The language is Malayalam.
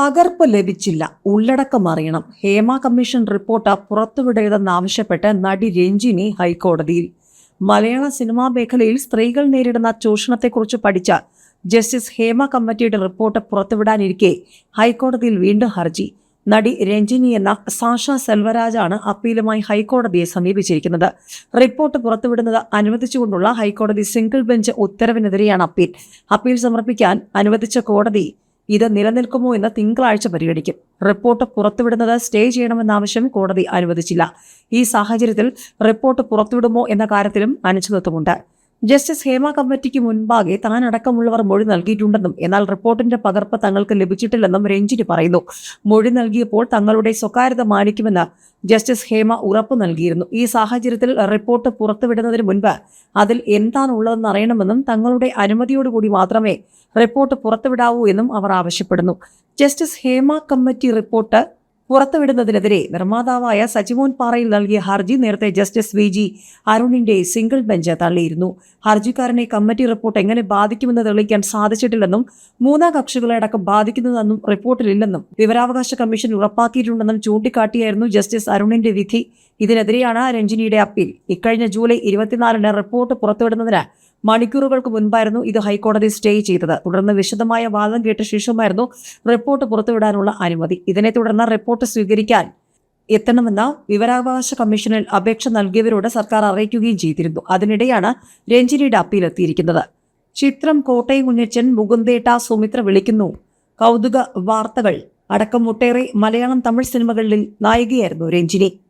പകർപ്പ് ലഭിച്ചില്ല. ഉള്ളടക്കം അറിയണം. ഹേമ കമ്മീഷൻ റിപ്പോർട്ട് പുറത്തുവിടരുതെന്നാവശ്യപ്പെട്ട് നടി രഞ്ജിനി ഹൈക്കോടതിയിൽ. മലയാള സിനിമാ മേഖലയിൽ സ്ത്രീകൾ നേരിടുന്ന ചൂഷണത്തെക്കുറിച്ച് പഠിച്ച ജസ്റ്റിസ് ഹേമ കമ്മിറ്റിയുടെ റിപ്പോർട്ട് പുറത്തുവിടാനിരിക്കെ ഹൈക്കോടതിയിൽ വീണ്ടും ഹർജി. നടി രഞ്ജിനി എന്ന സാഷ സെൽവരാജാണ് അപ്പീലുമായി ഹൈക്കോടതിയെ സമീപിച്ചിരിക്കുന്നത്. റിപ്പോർട്ട് പുറത്തുവിടുന്നത് അനുവദിച്ചുകൊണ്ടുള്ള ഹൈക്കോടതി സിംഗിൾ ബെഞ്ച് ഉത്തരവിനെതിരെയാണ് അപ്പീൽ. അപ്പീൽ സമർപ്പിക്കാൻ അനുവദിച്ച കോടതി ഇത് നിലനിൽക്കുമോ എന്ന് തിങ്കളാഴ്ച പരിഗണിക്കും. റിപ്പോർട്ട് പുറത്തുവിടുന്നത് സ്റ്റേ ചെയ്യണമെന്ന ആവശ്യം കോടതി അനുവദിച്ചില്ല. ഈ സാഹചര്യത്തിൽ റിപ്പോർട്ട് പുറത്തുവിടുമോ എന്ന കാര്യത്തിലും അനിശ്ചിതത്വമുണ്ട്. ജസ്റ്റിസ് ഹേമ കമ്മിറ്റിക്ക് മുൻപാകെ താൻ അടക്കമുള്ളവർ മൊഴി നൽകിയിട്ടുണ്ടെന്നും എന്നാൽ റിപ്പോർട്ടിന്റെ പകർപ്പ് തങ്ങൾക്ക് ലഭിച്ചിട്ടില്ലെന്നും രഞ്ജിനി പറയുന്നു. മൊഴി നൽകിയപ്പോൾ തങ്ങളുടെ സ്വകാര്യത മാനിക്കുമെന്ന് ജസ്റ്റിസ് ഹേമ ഉറപ്പ് നൽകിയിരുന്നു. ഈ സാഹചര്യത്തിൽ റിപ്പോർട്ട് പുറത്തുവിടുന്നതിന് മുൻപ് അതിൽ എന്താണ് ഉള്ളതെന്ന് അറിയണമെന്നും തങ്ങളുടെ അനുമതിയോടുകൂടി മാത്രമേ റിപ്പോർട്ട് പുറത്തുവിടാവൂ എന്നും അവർ ആവശ്യപ്പെടുന്നു. ജസ്റ്റിസ് ഹേമ കമ്മിറ്റി റിപ്പോർട്ട് പുറത്തുവിടുന്നതിനെതിരെ നിർമ്മാതാവായ സജിമോൻ പാറയിൽ നൽകിയ ഹർജി നേരത്തെ ജസ്റ്റിസ് വി ജി അരുണിന്റെ സിംഗിൾ ബെഞ്ച് തള്ളിയിരുന്നു. ഹർജിക്കാരനെ കമ്മിറ്റി റിപ്പോർട്ട് എങ്ങനെ ബാധിക്കുമെന്ന് തെളിയിക്കാൻ സാധിച്ചിട്ടില്ലെന്നും മൂന്നാം കക്ഷികളെ അടക്കം ബാധിക്കുന്നതെന്നും റിപ്പോർട്ടിലില്ലെന്നും വിവരാവകാശ കമ്മീഷൻ ഉറപ്പാക്കിയിട്ടുണ്ടെന്നും ചൂണ്ടിക്കാട്ടിയായിരുന്നു ജസ്റ്റിസ് അരുണിന്റെ വിധി. ഇതിനെതിരെയാണ് രഞ്ജിനിയുടെ അപ്പീൽ. ഇക്കഴിഞ്ഞ ജൂലൈ ഇരുപത്തിനാലിന് റിപ്പോർട്ട് പുറത്തുവിടുന്നതിന് മണിക്കൂറുകൾക്ക് മുൻപായിരുന്നു ഇത് ഹൈക്കോടതി സ്റ്റേ ചെയ്തത്. തുടർന്ന് വിശദമായ വാദം കേട്ട ശേഷമായിരുന്നു റിപ്പോർട്ട് പുറത്തുവിടാനുള്ള അനുമതി. ഇതിനെ തുടർന്ന് റിപ്പോർട്ട് സ്വീകരിക്കാൻ എത്തണമെന്ന വിവരാവകാശ കമ്മീഷനിൽ അപേക്ഷ നൽകിയവരോട് സർക്കാർ അറിയിക്കുകയും ചെയ്തിരുന്നു. അതിനിടെയാണ് രഞ്ജിനിയുടെ അപ്പീൽ എത്തിയിരിക്കുന്നത്. ചിത്രം കോട്ടയം കുഞ്ഞച്ചൻ മുകുന്ദേട്ട സുമിത്ര വിളിക്കുന്നു. കൗതുക വാർത്തകൾ. അടക്കം ഒട്ടേറെ മലയാളം തമിഴ് സിനിമകളിൽ നായികയായിരുന്നു രഞ്ജിനി.